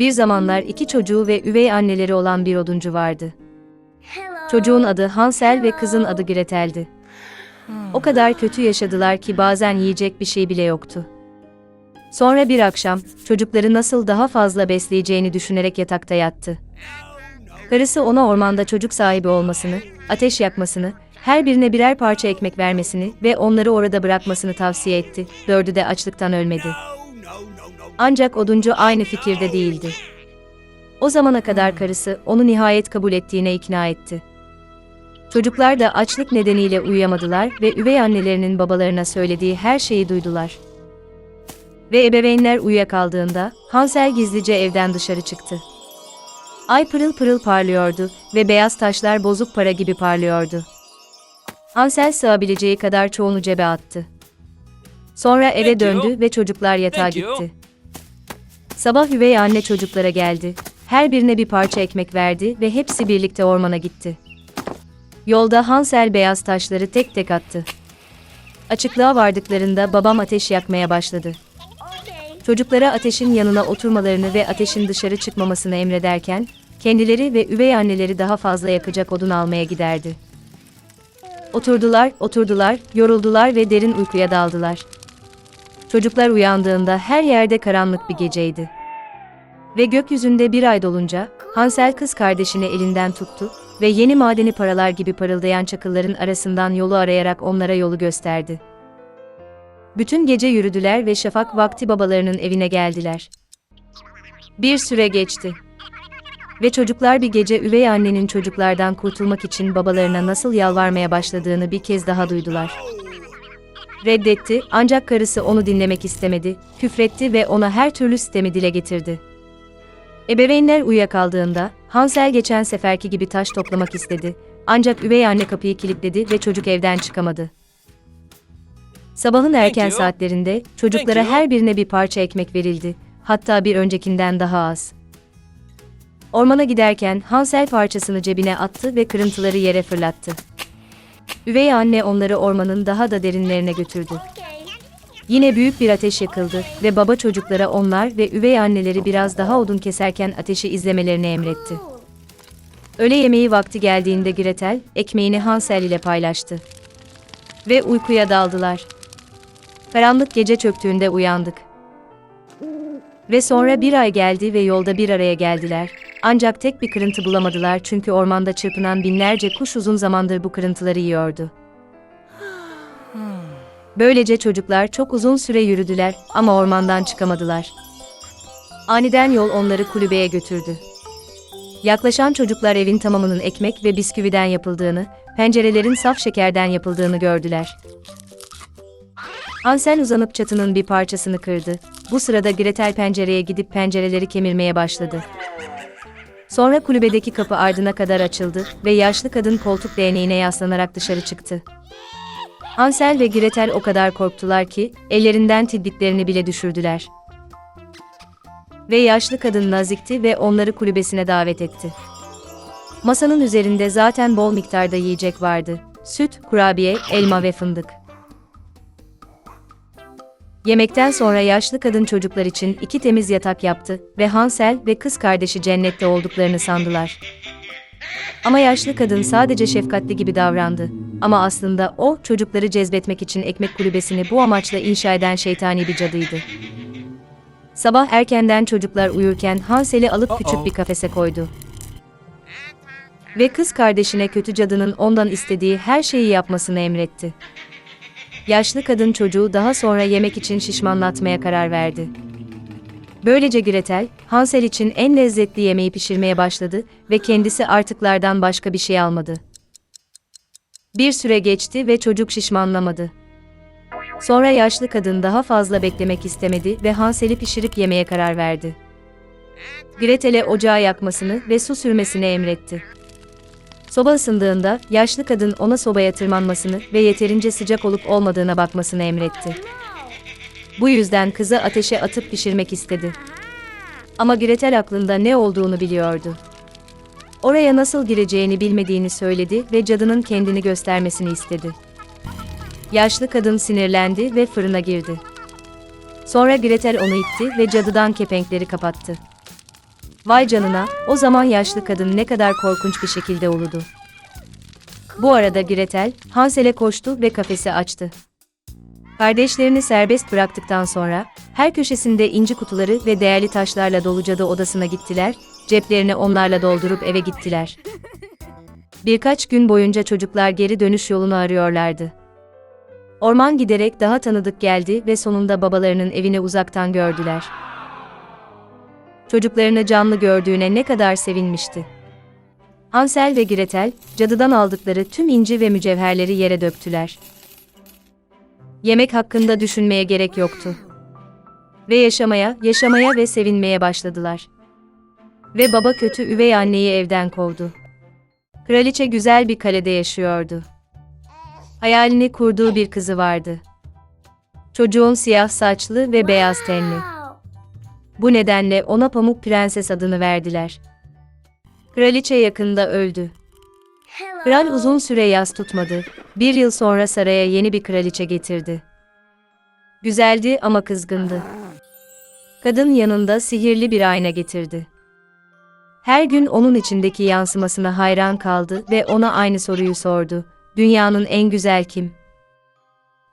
Bir zamanlar iki çocuğu ve üvey anneleri olan bir oduncu vardı. Çocuğun adı Hansel ve kızın adı Gretel'di. O kadar kötü yaşadılar ki bazen yiyecek bir şey bile yoktu. Sonra bir akşam çocukları nasıl daha fazla besleyeceğini düşünerek yatakta yattı. Karısı ona ormanda çocuk sahibi olmasını, ateş yakmasını, her birine birer parça ekmek vermesini ve onları orada bırakmasını tavsiye etti. Dördü de açlıktan ölmedi. Ancak oduncu aynı fikirde değildi. O zamana kadar karısı onu nihayet kabul ettiğine ikna etti. Çocuklar da açlık nedeniyle uyuyamadılar ve üvey annelerinin babalarına söylediği her şeyi duydular. Ve ebeveynler uyuyakaldığında Hansel gizlice evden dışarı çıktı. Ay pırıl pırıl parlıyordu ve beyaz taşlar bozuk para gibi parlıyordu. Hansel sığabileceği kadar çoğunu cebe attı. Sonra eve döndü ve çocuklar yatağa gitti. Sabah üvey anne çocuklara geldi. Her birine bir parça ekmek verdi ve hepsi birlikte ormana gitti. Yolda Hansel beyaz taşları tek tek attı. Açıklığa vardıklarında babam ateş yakmaya başladı. Çocuklara ateşin yanına oturmalarını ve ateşin dışarı çıkmamasını emrederken, kendileri ve üvey anneleri daha fazla yakacak odun almaya giderdi. Oturdular, oturdular, yoruldular ve derin uykuya daldılar. Çocuklar uyandığında her yerde karanlık bir geceydi. Ve gökyüzünde bir ay dolunca, Hansel kız kardeşini elinden tuttu ve yeni madeni paralar gibi parıldayan çakılların arasından yolu arayarak onlara yolu gösterdi. Bütün gece yürüdüler ve şafak vakti babalarının evine geldiler. Bir süre geçti. Ve çocuklar bir gece üvey annenin çocuklardan kurtulmak için babalarına nasıl yalvarmaya başladığını bir kez daha duydular. Reddetti ancak karısı onu dinlemek istemedi, küfretti ve ona her türlü sistemi dile getirdi. Ebeveynler uyuyakaldığında Hansel geçen seferki gibi taş toplamak istedi. Ancak üvey anne kapıyı kilitledi ve çocuk evden çıkamadı. Sabahın erken saatlerinde çocuklara her birine bir parça ekmek verildi. Hatta bir öncekinden daha az. Ormana giderken Hansel parçasını cebine attı ve kırıntıları yere fırlattı. Üvey anne onları ormanın daha da derinlerine götürdü. Yine büyük bir ateş yakıldı ve baba çocuklara onlar ve üvey anneleri biraz daha odun keserken ateşi izlemelerini emretti. Öğle yemeği vakti geldiğinde Gretel, ekmeğini Hansel ile paylaştı. Ve uykuya daldılar. Karanlık gece çöktüğünde uyandık. Ve sonra bir ay geldi ve yolda bir araya geldiler. Ancak tek bir kırıntı bulamadılar çünkü ormanda çırpınan binlerce kuş uzun zamandır bu kırıntıları yiyordu. Böylece çocuklar çok uzun süre yürüdüler ama ormandan çıkamadılar. Aniden yol onları kulübeye götürdü. Yaklaşan çocuklar evin tamamının ekmek ve bisküviden yapıldığını, pencerelerin saf şekerden yapıldığını gördüler. Hansel uzanıp çatının bir parçasını kırdı. Bu sırada Gretel pencereye gidip pencereleri kemirmeye başladı. Sonra kulübedeki kapı ardına kadar açıldı ve yaşlı kadın koltuk değneğine yaslanarak dışarı çıktı. Hansel ve Gretel o kadar korktular ki ellerinden tilbiklerini bile düşürdüler. Ve yaşlı kadın nazikti ve onları kulübesine davet etti. Masanın üzerinde zaten bol miktarda yiyecek vardı. Süt, kurabiye, elma ve fındık. Yemekten sonra yaşlı kadın çocuklar için iki temiz yatak yaptı ve Hansel ve kız kardeşi cennette olduklarını sandılar. Ama yaşlı kadın sadece şefkatli gibi davrandı. Ama aslında o, çocukları cezbetmek için ekmek kulübesini bu amaçla inşa eden şeytani bir cadıydı. Sabah erkenden çocuklar uyurken Hansel'i alıp küçük bir kafese koydu. Ve kız kardeşine kötü cadının ondan istediği her şeyi yapmasını emretti. Yaşlı kadın çocuğu daha sonra yemek için şişmanlatmaya karar verdi. Böylece Gretel, Hansel için en lezzetli yemeği pişirmeye başladı ve kendisi artıklardan başka bir şey almadı. Bir süre geçti ve çocuk şişmanlamadı. Sonra yaşlı kadın daha fazla beklemek istemedi ve Hansel'i pişirip yemeye karar verdi. Gretel'e ocağı yakmasını ve su sürmesini emretti. Soba ısındığında yaşlı kadın ona sobaya tırmanmasını ve yeterince sıcak olup olmadığına bakmasını emretti. Bu yüzden kızı ateşe atıp pişirmek istedi. Ama Gretel aklında ne olduğunu biliyordu. Oraya nasıl gireceğini bilmediğini söyledi ve cadının kendini göstermesini istedi. Yaşlı kadın sinirlendi ve fırına girdi. Sonra Gretel onu itti ve cadıdan kepenkleri kapattı. Vay canına, o zaman yaşlı kadın ne kadar korkunç bir şekilde uludu. Bu arada Gretel, Hansel'e koştu ve kafesi açtı. Kardeşlerini serbest bıraktıktan sonra, her köşesinde inci kutuları ve değerli taşlarla dolu cadı odasına gittiler, ceplerini onlarla doldurup eve gittiler. Birkaç gün boyunca çocuklar geri dönüş yolunu arıyorlardı. Orman giderek daha tanıdık geldi ve sonunda babalarının evini uzaktan gördüler. Çocuklarını canlı gördüğüne ne kadar sevinmişti. Hansel ve Gretel, cadıdan aldıkları tüm inci ve mücevherleri yere döktüler. Yemek hakkında düşünmeye gerek yoktu. Ve yaşamaya, yaşamaya ve sevinmeye başladılar. Ve baba kötü üvey anneyi evden kovdu. Kraliçe güzel bir kalede yaşıyordu. Hayalini kurduğu bir kızı vardı. Çocuğun siyah saçlı ve beyaz tenli. Bu nedenle ona Pamuk Prenses adını verdiler. Kraliçe yakında öldü. Kral uzun süre yas tutmadı. Bir yıl sonra saraya yeni bir kraliçe getirdi. Güzeldi ama kızgındı. Kadın yanında sihirli bir ayna getirdi. Her gün onun içindeki yansımasına hayran kaldı ve ona aynı soruyu sordu. Dünyanın en güzel kim?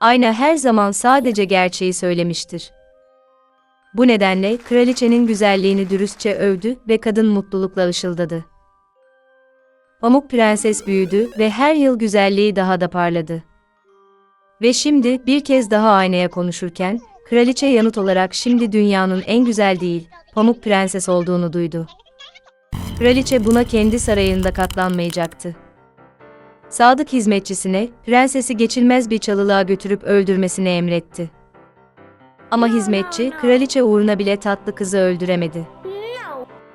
Ayna her zaman sadece gerçeği söylemiştir. Bu nedenle kraliçenin güzelliğini dürüstçe övdü ve kadın mutlulukla ışıldadı. Pamuk Prenses büyüdü ve her yıl güzelliği daha da parladı. Ve şimdi bir kez daha aynaya konuşurken, kraliçe yanıt olarak şimdi dünyanın en güzel değil, Pamuk Prenses olduğunu duydu. Kraliçe buna kendi sarayında katlanmayacaktı. Sadık hizmetçisine, prensesi geçilmez bir çalılığa götürüp öldürmesini emretti. Ama hizmetçi, kraliçe uğruna bile tatlı kızı öldüremedi.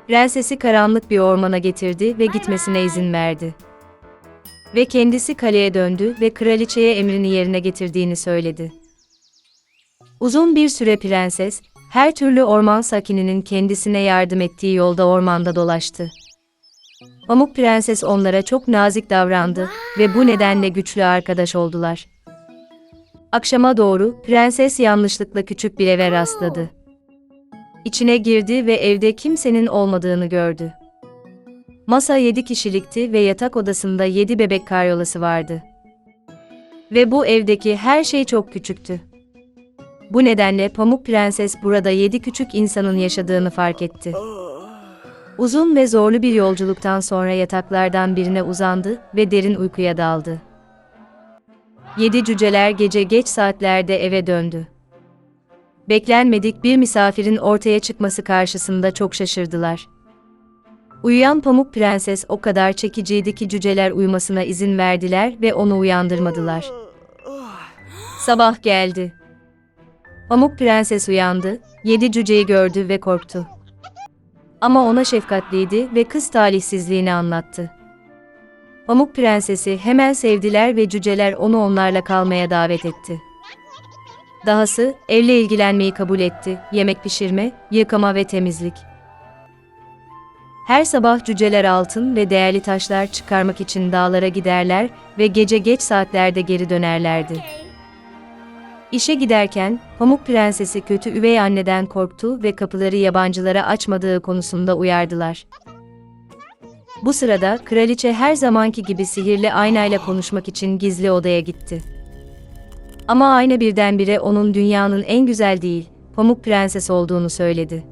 Prensesi karanlık bir ormana getirdi ve gitmesine izin verdi. Ve kendisi kaleye döndü ve kraliçeye emrini yerine getirdiğini söyledi. Uzun bir süre prenses, her türlü orman sakininin kendisine yardım ettiği yolda ormanda dolaştı. Pamuk Prenses onlara çok nazik davrandı ve bu nedenle güçlü arkadaş oldular. Akşama doğru prenses yanlışlıkla küçük bir eve rastladı. İçine girdi ve evde kimsenin olmadığını gördü. Masa yedi kişilikti ve yatak odasında yedi bebek karyolası vardı. Ve bu evdeki her şey çok küçüktü. Bu nedenle Pamuk Prenses burada yedi küçük insanın yaşadığını fark etti. Uzun ve zorlu bir yolculuktan sonra yataklardan birine uzandı ve derin uykuya daldı. Yedi cüceler gece geç saatlerde eve döndü. Beklenmedik bir misafirin ortaya çıkması karşısında çok şaşırdılar. Uyuyan Pamuk Prenses o kadar çekiciydi ki cüceler uyumasına izin verdiler ve onu uyandırmadılar. Sabah geldi. Pamuk Prenses uyandı, yedi cüceyi gördü ve korktu. Ama ona şefkatliydi ve kız talihsizliğini anlattı. Pamuk Prensesi hemen sevdiler ve cüceler onu onlarla kalmaya davet etti. Dahası evle ilgilenmeyi kabul etti, yemek pişirme, yıkama ve temizlik. Her sabah cüceler altın ve değerli taşlar çıkarmak için dağlara giderler ve gece geç saatlerde geri dönerlerdi. İşe giderken, Pamuk Prensesi kötü üvey anneden korktu ve kapıları yabancılara açmadığı konusunda uyardılar. Bu sırada kraliçe her zamanki gibi sihirli aynayla konuşmak için gizli odaya gitti. Ama ayna birdenbire onun dünyanın en güzel değil, Pamuk Prenses olduğunu söyledi.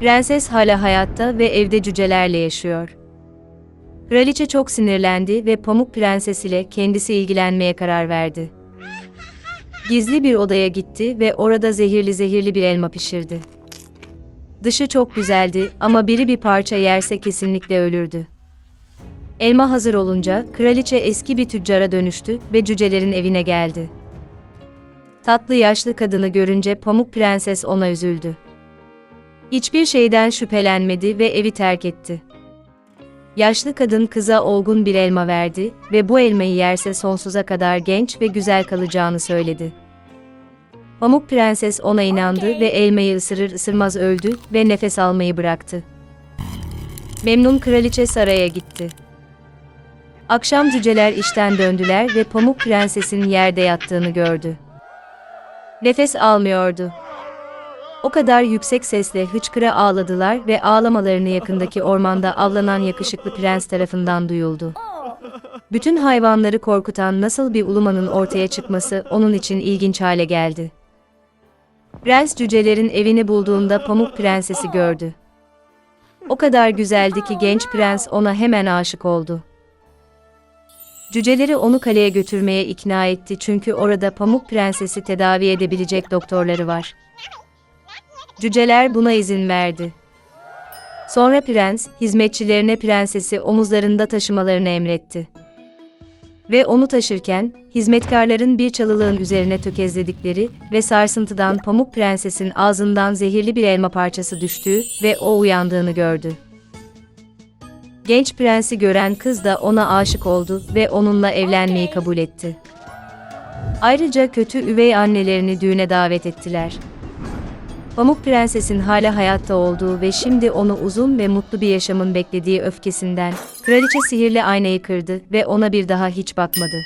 Prenses hala hayatta ve evde cücelerle yaşıyor. Kraliçe çok sinirlendi ve Pamuk Prenses ile kendisi ilgilenmeye karar verdi. Gizli bir odaya gitti ve orada zehirli zehirli bir elma pişirdi. Dışı çok güzeldi ama biri bir parça yerse kesinlikle ölürdü. Elma hazır olunca kraliçe eski bir tüccara dönüştü ve cücelerin evine geldi. Tatlı yaşlı kadını görünce Pamuk Prenses ona üzüldü. Hiçbir şeyden şüphelenmedi ve evi terk etti. Yaşlı kadın kıza olgun bir elma verdi ve bu elmayı yerse sonsuza kadar genç ve güzel kalacağını söyledi. Pamuk Prenses ona inandı ve elmayı ısırır ısırmaz öldü ve nefes almayı bıraktı. Memnun kraliçe saraya gitti. Akşam cüceler işten döndüler ve Pamuk Prenses'in yerde yattığını gördü. Nefes almıyordu. O kadar yüksek sesle hıçkıra ağladılar ve ağlamalarını yakındaki ormanda avlanan yakışıklı prens tarafından duyuldu. Bütün hayvanları korkutan nasıl bir ulumanın ortaya çıkması onun için ilginç hale geldi. Prens cücelerin evini bulduğunda Pamuk Prensesi gördü. O kadar güzeldi ki genç prens ona hemen aşık oldu. Cüceleri onu kaleye götürmeye ikna etti çünkü orada Pamuk Prensesi tedavi edebilecek doktorları var. Cüceler buna izin verdi. Sonra prens, hizmetçilerine prensesi omuzlarında taşımalarını emretti. Ve onu taşırken, hizmetkarların bir çalılığın üzerine tökezledikleri ve sarsıntıdan Pamuk Prenses'in ağzından zehirli bir elma parçası düştüğü ve o uyandığını gördü. Genç prensi gören kız da ona aşık oldu ve onunla evlenmeyi kabul etti. Ayrıca kötü üvey annelerini düğüne davet ettiler. Pamuk Prenses'in hala hayatta olduğu ve şimdi onu uzun ve mutlu bir yaşamın beklediği öfkesinden, kraliçe sihirli aynayı kırdı ve ona bir daha hiç bakmadı.